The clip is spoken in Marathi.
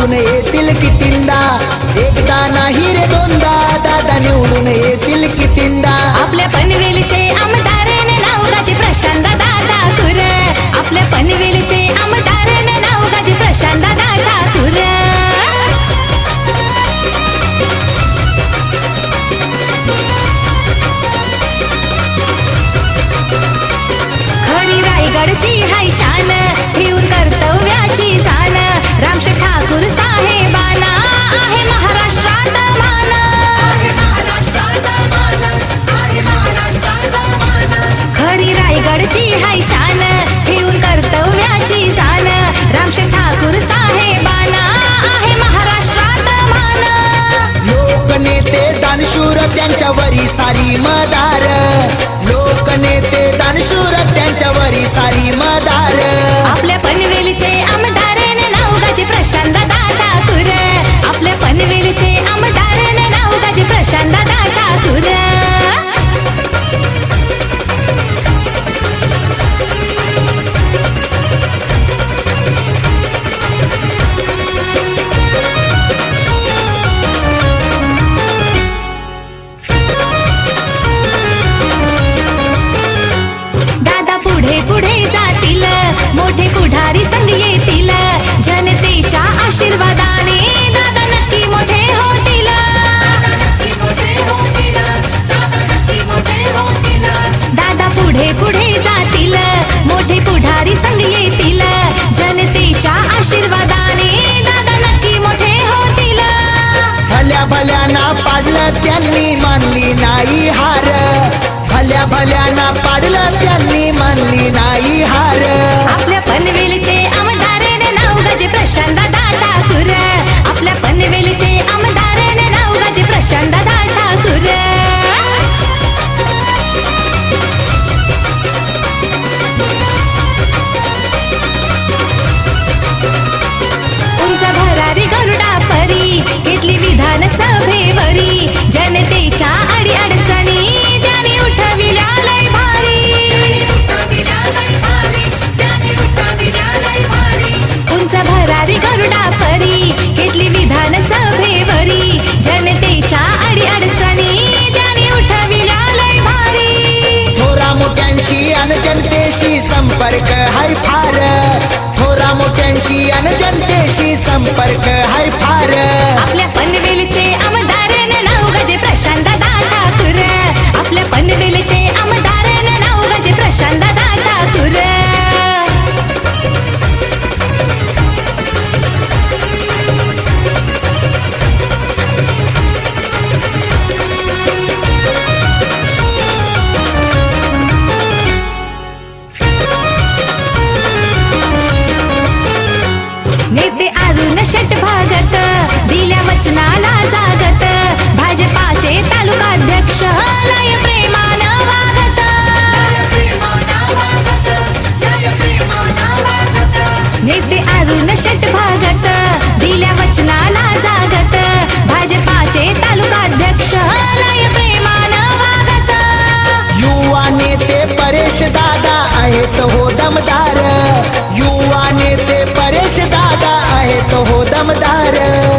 अजून येतील कितींदा. त्यांच्या वरी सारी मदार. आशीर्वादाने दादा नक्की मोठे होतील. दादा पुढे पुढे जातील मोठे पुढारी संग येतील. जनतेच्या आशीर्वादाने दादा नक्की मोठे होतील. भल्या भल्याना पाडलं त्यांनी मानली नाही हार. भल्या भल्याना परी. घेतली विधान सभेवरी. जनतेच्या अडी अडचणी त्याने उठविला लय भारी. थोरा मोठ्यांशी अन जनतेशी संपर्क हाय फार. थोरा मोठ्यांशी अन जनतेशी संपर्क पूर्ण षट भागत दिल्या वचनाला जागत भाजपाचे तालुकाध्यक्ष लय प्रेमान वागत. नेते अरुण शेट भागत दिल्या वचनाला जागत भाजपाचे तालुकाध्यक्ष लय प्रेमान वागत. युवा नेते परेश दादा आहेत हो दमदार. युवा हो दमदार।